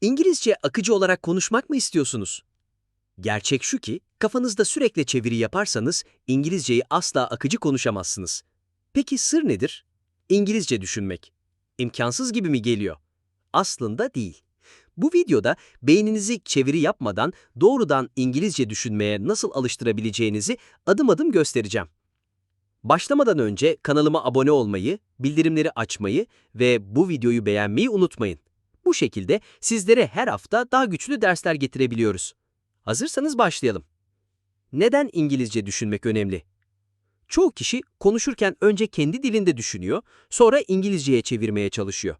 İngilizce akıcı olarak konuşmak mı istiyorsunuz? Gerçek şu ki, kafanızda sürekli çeviri yaparsanız İngilizceyi asla akıcı konuşamazsınız. Peki sır nedir? İngilizce düşünmek. İmkansız gibi mi geliyor? Aslında değil. Bu videoda beyninizi çeviri yapmadan doğrudan İngilizce düşünmeye nasıl alıştırabileceğinizi adım adım göstereceğim. Başlamadan önce kanalıma abone olmayı, bildirimleri açmayı ve bu videoyu beğenmeyi unutmayın. Bu şekilde sizlere her hafta daha güçlü dersler getirebiliyoruz. Hazırsanız başlayalım. Neden İngilizce düşünmek önemli? Çoğu kişi konuşurken önce kendi dilinde düşünüyor, sonra İngilizceye çevirmeye çalışıyor.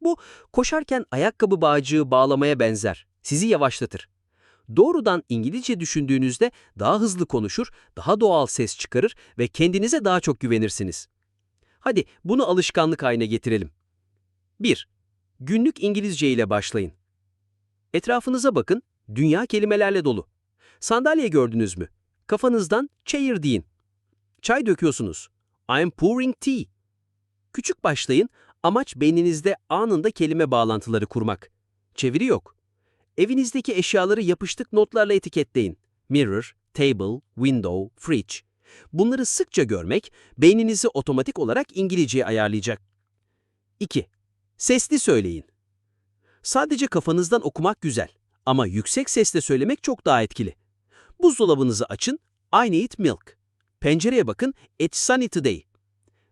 Bu koşarken ayakkabı bağcığı bağlamaya benzer. Sizi yavaşlatır. Doğrudan İngilizce düşündüğünüzde daha hızlı konuşur, daha doğal ses çıkarır ve kendinize daha çok güvenirsiniz. Hadi bunu alışkanlık haline getirelim. 1. Günlük İngilizce ile başlayın. Etrafınıza bakın, dünya kelimelerle dolu. Sandalye gördünüz mü? Kafanızdan chair deyin. Çay döküyorsunuz. I'm pouring tea. Küçük başlayın, amaç beyninizde anında kelime bağlantıları kurmak. Çeviri yok. Evinizdeki eşyaları yapıştık notlarla etiketleyin. Mirror, table, window, fridge. Bunları sıkça görmek, beyninizi otomatik olarak İngilizceye ayarlayacak. 2. Sesli söyleyin. Sadece kafanızdan okumak güzel ama yüksek sesle söylemek çok daha etkili. Buzdolabınızı açın, I need milk. Pencereye bakın, it's sunny today.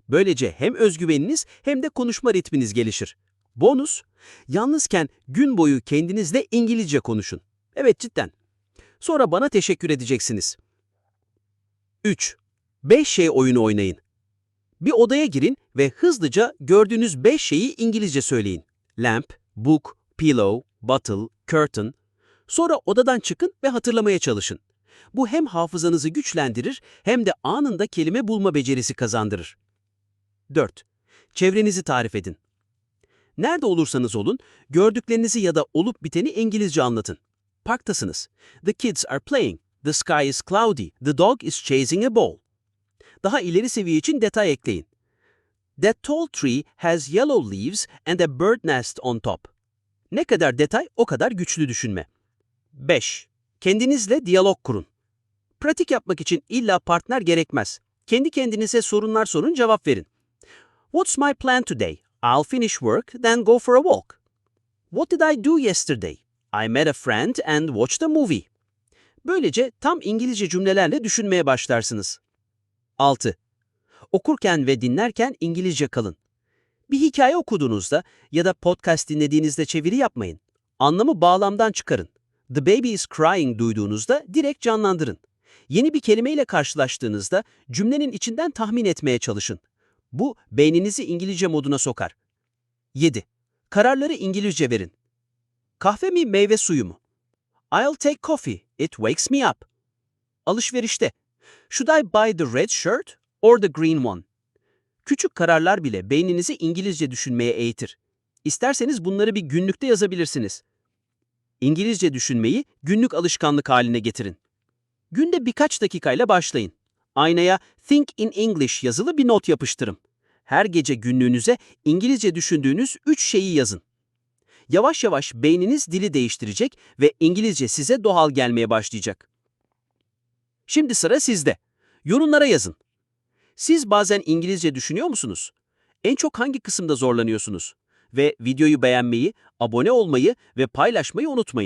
Böylece hem özgüveniniz hem de konuşma ritminiz gelişir. Bonus, yalnızken gün boyu kendinizle İngilizce konuşun. Evet cidden. Sonra bana teşekkür edeceksiniz. 3. 5 şey oyunu oynayın. Bir odaya girin ve hızlıca gördüğünüz 5 şeyi İngilizce söyleyin. Lamp, book, pillow, bottle, curtain. Sonra odadan çıkın ve hatırlamaya çalışın. Bu hem hafızanızı güçlendirir hem de anında kelime bulma becerisi kazandırır. 4. Çevrenizi tarif edin. Nerede olursanız olun, gördüklerinizi ya da olup biteni İngilizce anlatın. Parktasınız. The kids are playing. The sky is cloudy. The dog is chasing a ball. Daha ileri seviye için detay ekleyin. That tall tree has yellow leaves and a bird nest on top. Ne kadar detay o kadar güçlü düşünme. 5. Kendinizle diyalog kurun. Pratik yapmak için illa partner gerekmez. Kendi kendinize sorunlar sorun cevap verin. What's my plan today? I'll finish work, then go for a walk. What did I do yesterday? I met a friend and watched a movie. Böylece tam İngilizce cümlelerle düşünmeye başlarsınız. 6. Okurken ve dinlerken İngilizce kalın. Bir hikaye okuduğunuzda ya da podcast dinlediğinizde çeviri yapmayın. Anlamı bağlamdan çıkarın. The baby is crying duyduğunuzda direkt canlandırın. Yeni bir kelimeyle karşılaştığınızda cümlenin içinden tahmin etmeye çalışın. Bu beyninizi İngilizce moduna sokar. 7. Kararları İngilizce verin. Kahve mi meyve suyu mu? I'll take coffee. It wakes me up. Alışverişte. Should I buy the red shirt or the green one? Küçük kararlar bile beyninizi İngilizce düşünmeye eğitir. İsterseniz bunları bir günlükte yazabilirsiniz. İngilizce düşünmeyi günlük alışkanlık haline getirin. Günde birkaç dakikayla başlayın. Aynaya Think in English yazılı bir not yapıştırın. Her gece günlüğünüze İngilizce düşündüğünüz üç şeyi yazın. Yavaş yavaş beyniniz dili değiştirecek ve İngilizce size doğal gelmeye başlayacak. Şimdi sıra sizde. Yorumlara yazın. Siz bazen İngilizce düşünüyor musunuz? En çok hangi kısımda zorlanıyorsunuz? Ve videoyu beğenmeyi, abone olmayı ve paylaşmayı unutmayın.